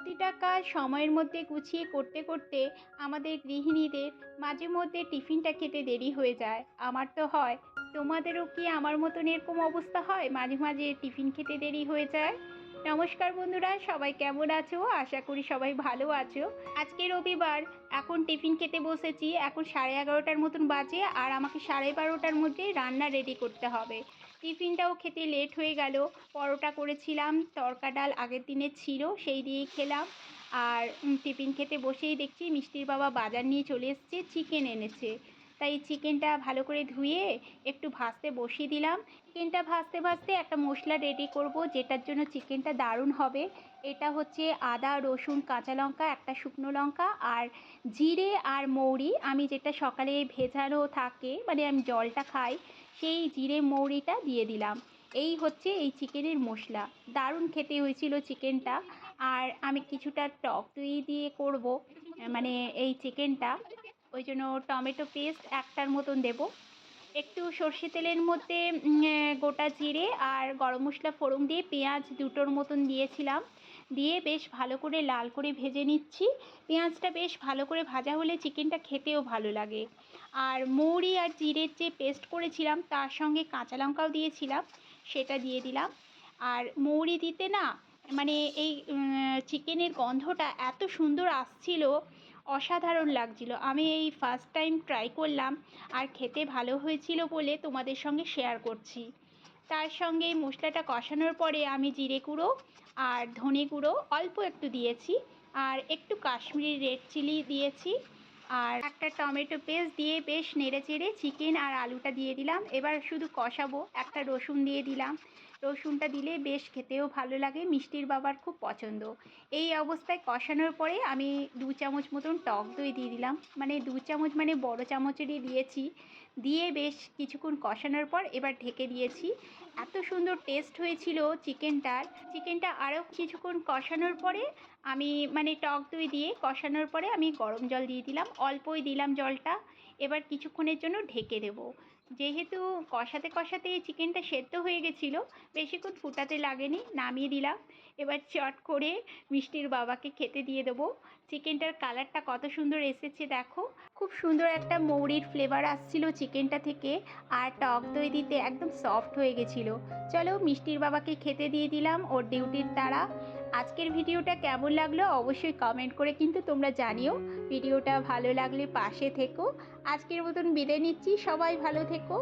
প্রতিটা কাজ সময়ের মধ্যে গুছিয়ে করতে করতে আমাদের গৃহিণীদের মাঝে মধ্যে টিফিনটা খেতে দেরি হয়ে যায়। আমার তো হয়, তোমাদেরও কি আমার মতন এরকম অবস্থা হয় মাঝে মাঝে টিফিন খেতে দেরি হয়ে যায়? নমস্কার বন্ধুরা, সবাই কেমন আছো? আশা করি সবাই ভালো আছো। আজকে রবিবার, এখন টিফিন খেতে বসেছি, এখন সাড়ে এগারোটার মতন বাজে আর আমাকে সাড়ে বারোটার মধ্যে রান্না রেডি করতে হবে। টিফিনটাও খেতে লেট হয়ে গেল। পরোটা করেছিলাম, তরকা ডাল আগের দিনে ছিল, সেই দিয়েই খেলাম। আর টিফিন খেতে বসেই দেখছি মিষ্টির বাবা বাজার নিয়ে চলে এসছে চিকেন এনেছে। তাই চিকেনটা ভালো করে ধুয়ে একটু ভাজতে বসিয়ে দিলাম। চিকেনটা ভাজতে ভাজতে একটা মশলা রেডি করব, যেটার জন্য চিকেনটা দারুণ হবে। এটা হচ্ছে আদা, রসুন, কাঁচা লঙ্কা, একটা শুকনো লঙ্কা আর জিরে আর মৌরি। আমি যেটা সকালে ভেজানো থাকে মানে আমি জলটা খাই, সেই জিরে মৌরিটা দিয়ে দিলাম। এই হচ্ছে এই চিকেনের মশলা। দারুণ খেতে হয়েছিল চিকেনটা। আর আমি কিছুটা টক দই দিয়ে করব মানে এই চিকেনটা। ওই জন্য টমেটো পেস্ট একটার মতন দেব। একটু সর্ষে তেলের মধ্যে গোটা জিরে আর গরম মশলা ফোড়ন দিয়ে পেঁয়াজ দুটোর মতন দিয়েছিলাম। দিয়ে বেশ ভালো করে লাল করে ভেজে নিচ্ছি। পেঁয়াজটা বেশ ভালো করে ভাজা হলে চিকেনটা খেতেও ভালো লাগে। আর মৌরি আর জিরের যে পেস্ট করেছিলাম, তার সঙ্গে কাঁচা লঙ্কাও দিয়েছিলাম, সেটা দিয়ে দিলাম। আর মৌরি দিতে না মানে এই চিকেনের গন্ধটা এত সুন্দর আসছিল, অসাধারণ লাগছিল। আমি এই ফার্স্ট টাইম ট্রাই করলাম, আর খেতে ভালো হয়েছিল বলে তোমাদের সঙ্গে শেয়ার করছি। তার সঙ্গে মশলাটা কষানোর পরে আমি জিরে গুঁড়ো আর ধনে গুঁড়ো অল্প একটু দিয়েছি, আর একটু কাশ্মীরি রেড চিলি দিয়েছি, আর একটা টমেটো পেস্ট দিয়ে বেশ নেড়ে চেড়ে চিকেন আর আলুটা দিয়ে দিলাম। এবার শুধু কষাবো, একটা রসুন দিয়ে দিলাম। রসুনটা দিলে বেশ খেতেও ভালো লাগে, মিষ্টির বাবার খুব পছন্দ। এই অবস্থায় কষানোর পরে আমি দু চামচ মতন টক দই দিয়ে দিলাম। মানে দু চামচ মানে বড় চামচেরই দিয়েছি। দিয়ে বেশ কিছুক্ষণ কষানোর পর এবার ঢেকে দিয়েছি। এত সুন্দর টেস্ট হয়েছিল চিকেনটার চিকেনটা আরও কিছুক্ষণ কষানোর পরে আমি মানে টক দই দিয়ে কষানোর পরে আমি গরম জল দিয়ে দিলাম। অল্পই দিলাম জলটা। এবার কিছুক্ষণের জন্য ঢেকে দেবো। যেহেতু কষাতে কষাতে চিকেনটা সেদ্ধ হয়ে গেছিল বেশিক্ষণ ফুটাতে লাগেনি, নামিয়ে দিলাম। এবার চট করে মিষ্টির বাবাকে খেতে দিয়ে দেবো। চিকেনটার কালারটা কত সুন্দর এসেছে দেখো। খুব সুন্দর একটা মৌরির ফ্লেভার আসছিল চিকেনটা থেকে আর টক দই দিতে একদম সফট হয়ে গেছিল। চলো মিষ্টির বাবাকে খেতে দিয়ে দিলাম ওর ডিউটির তারা আজকের ভিডিওটা কেমন লাগল অবশ্যই কমেন্ট করে কিন্তু তোমরা জানিও। ভিডিওটা ভালো লাগলে পাশে থেকো। আজকের মতন বিদায় নিচ্ছি, সবাই ভালো থেকো।